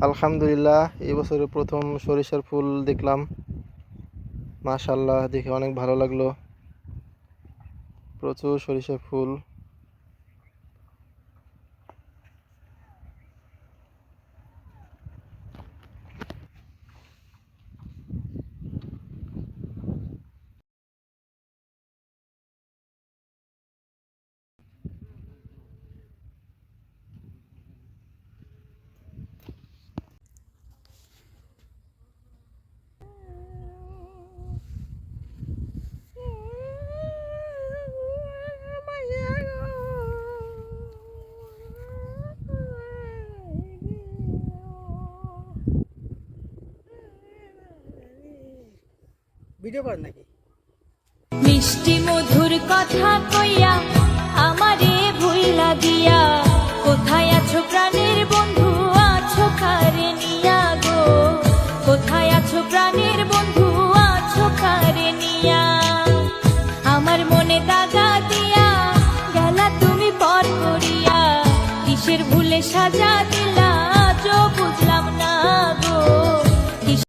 আলহামদুলিল্লাহ, এই বছরে প্রথম সরিষার ফুল দেখলাম। মাশাল্লাহ দেখে অনেক ভালো লাগল। প্রচুর সরিষার ফুল। ভিডিও করেন নাকি? মিষ্টি মধুর কথা কইয়া আমারে ভুইলা দিয়া কোথায় আছো প্রাণের বন্ধু? আছো কারে নিয়া গো? কোথায় আছো প্রাণের বন্ধু? আছো কারে নিয়া? আমার মনে দাগা দিয়া গেলা তুমি পর করিয়া, কিসের ভুলে সাজা